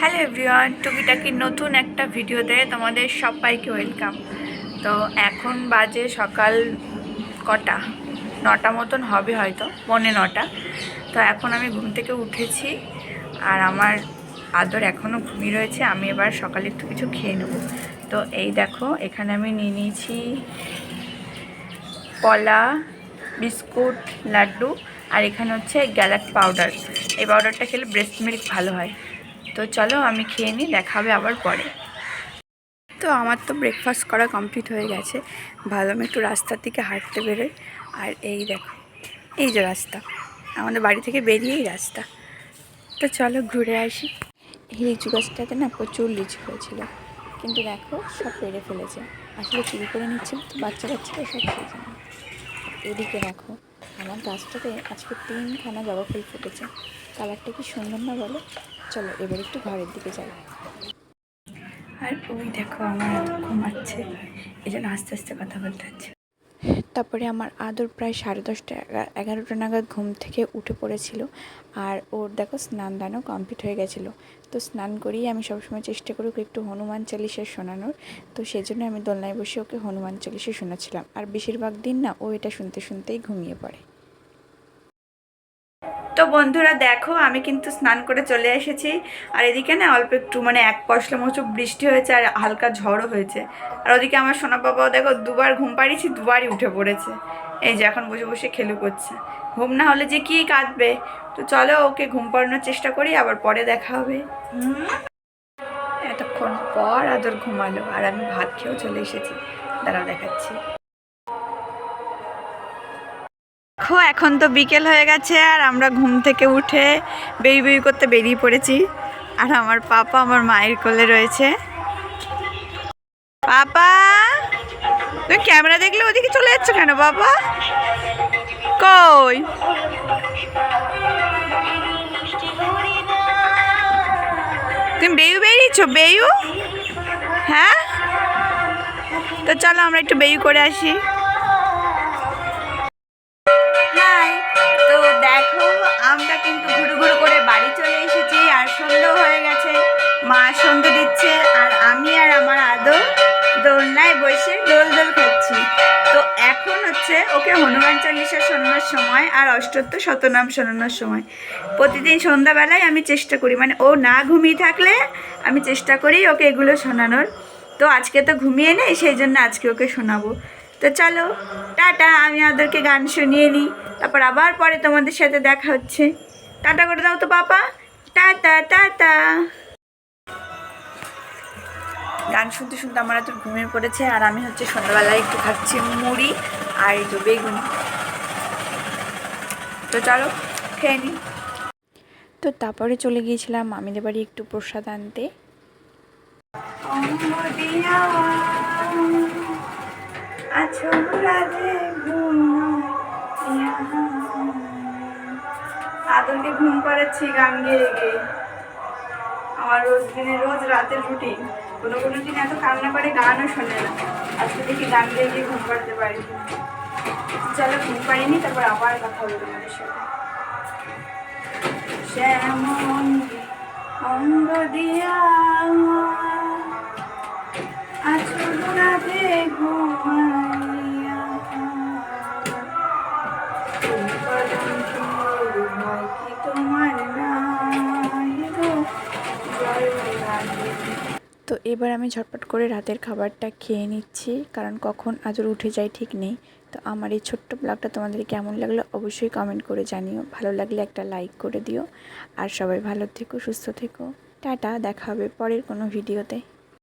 Hello everyone টুকিটাকি নতুন একটা ভিডিওতে তোমাদের সবাইকে ওয়েলকাম। তো এখন বাজে সকাল কটা? নটা মতন হবে হয়তো, পৌনে নটা। তো এখন আমি ঘুম থেকে উঠেছি আর আমার আদর এখনও ঘুমিয়ে রয়েছে, আমি এবার সকালে একটু কিছু খেয়ে নেব। তো এই দেখো, এখানে আমি নিয়ে নিয়েছি কলা, বিস্কুট, লাড্ডু আর এখানে হচ্ছে গ্যালাক পাউডার। এই পাউডারটা খেলে ব্রেস্ট মিল্ক ভালো হয়। তো চলো আমি খেয়ে নিই দেখাবে আবার পরে। তো আমার তো ব্রেকফাস্ট করা কমপ্লিট হয়ে গেছে। ভাবলাম একটু রাস্তার দিকে হাঁটতে বেরোই। আর এই দেখো, এই যে রাস্তা। আমাদের বাড়ি থেকে বেরিয়েই রাস্তা। তো চলো ঘুরে আসি। এই লিচু গাছটাতে না প্রচুর লিচু হয়েছিল। কিন্তু দেখো, সব পেরে ফেলেছে। আসলে চুরি করে নিচ্ছিল তো বাচ্চা বাচ্চারা সব খেয়ে যাবে এদিকে দেখো, আমার গাছটাতে আজকে তিনখানা জবা ফুল ফুটেছে। কালারটা কি সুন্দর না বলো? চলো এবার একটু ঘরের দিকে যাই। আর ওই দেখো আমার ঘুমাচ্ছে এই জন্য আস্তে আস্তে কথা বলতে হচ্ছে। তারপরে আমার আদর প্রায় সাড়ে দশটা এগা- এগারোটা নাগাদ ঘুম থেকে উঠে পড়েছিল। আর ওর দেখো স্নান দানও কমপ্লিট হয়ে গেছিল। তো স্নান করেই আমি সবসময় চেষ্টা করি ওকে একটু হনুমান চালিশা শোনানোর। তো সেই জন্য আমি দোলনায় বসে ওকে হনুমান চালিশা শোনাচ্ছিলাম। আর বেশিরভাগ দিন না ও এটা শুনতে শুনতেই ঘুমিয়ে পড়ে। তো বন্ধুরা দেখো, আমি কিন্তু স্নান করে চলে এসেছি। আর এদিকে না অল্প একটু মানে এক পশলা মতো বৃষ্টি হয়েছে আর হালকা ঝড়ও হয়েছে। আর ওদিকে আমার সোনা বাবাও দেখো দুবার ঘুম পাড়িয়েছি, দুবারই উঠে পড়েছে। এই যে এখন বসে বসে খেলু করছে। ঘুম না হলে যে কি কাঁদবে? তো চলো ওকে ঘুম পাড়ানোর চেষ্টা করি, আবার পরে দেখা হবে। এতক্ষণ পর আদর ঘুমালো, আর আমি ভাত খেয়েও চলে এসেছি। দাঁড়াও দেখাচ্ছি। দেখো, এখন তো বিকেল হয়ে গেছে আর আমরা ঘুম থেকে উঠে বেরি বেরি করতে বেরিয়ে পড়েছি। আর আমার পাপা আমার মায়ের কোলে রয়েছে। পাপা, তুমি ক্যামেরা দেখলে ওদিকে চলে যাচ্ছ কেন বাবা কই? তুমি বেয়ু বেরিয়েছো? বেয়ু? হ্যাঁ? তো চলো আমরা একটু বেয়ু করে আসি। আর দোলনায় বসে দোল দোল খাচ্ছি। তো এখন হচ্ছে ওকে হনুমান চল্লিশা শোনানোর সময় আর অষ্টত্ব শতনাম শোনানোর সময়। প্রতিদিন সন্ধ্যাবেলায় আমি চেষ্টা করি মানে ও না ঘুমিয়ে থাকলে আমি চেষ্টা করি ওকে এগুলো শোনানোর। তো আজকে তো ঘুমিয়ে নেই, সেই জন্য আজকে ওকে শোনাবো। তো চলো, টাটা, আমি ওদেরকে গান শুনিয়ে নিই। তারপর আবার পরে তোমাদের সাথে দেখা হচ্ছে। টাটা করে দাও তো পাপা টাটা টাটা। গান শুনতে শুনতে আমার এত ঘুমিয়ে পড়েছে আর আমি হচ্ছে সন্ধ্যাবেলায় একটু খাচ্ছি মুড়ি আর এই তো বেগুন। তো চলো খেয়ে নিই তো তারপরে চলে গিয়েছিলাম মামিদের বাড়ি একটু প্রসাদ আনতে। আদরকে ঘুম পাড়াচ্ছি গান গেয়ে গেয়ে। আমার রোজ দিনে রোজ রাতের রুটিন কোনো কোনো দিন এত কান্না করে গানও শোনে না। আজকে দেখি গান গিয়ে গিয়ে ঘুম পাড়তে পারি চলো, ঘুম পাড়িনি, তারপর আবার কথা বলব তোমাদের সাথে। শ্যামন অঙ্গ দিয়া তো এবার আমি ঝটপট করে রাতের খাবারটা খেয়ে নিচ্ছি, কারণ কখন আজর উঠে যায় ঠিক নেই। তো আমার এই ছোট্ট ব্লগটা তোমাদের কেমন লাগল অবশ্যই কমেন্ট করে জানিও। ভালো লাগলে একটা লাইক করে দিও। আর সবাই ভালো থেকো, সুস্থ থেকো। টাটা, দেখা হবে পরের কোনো ভিডিওতে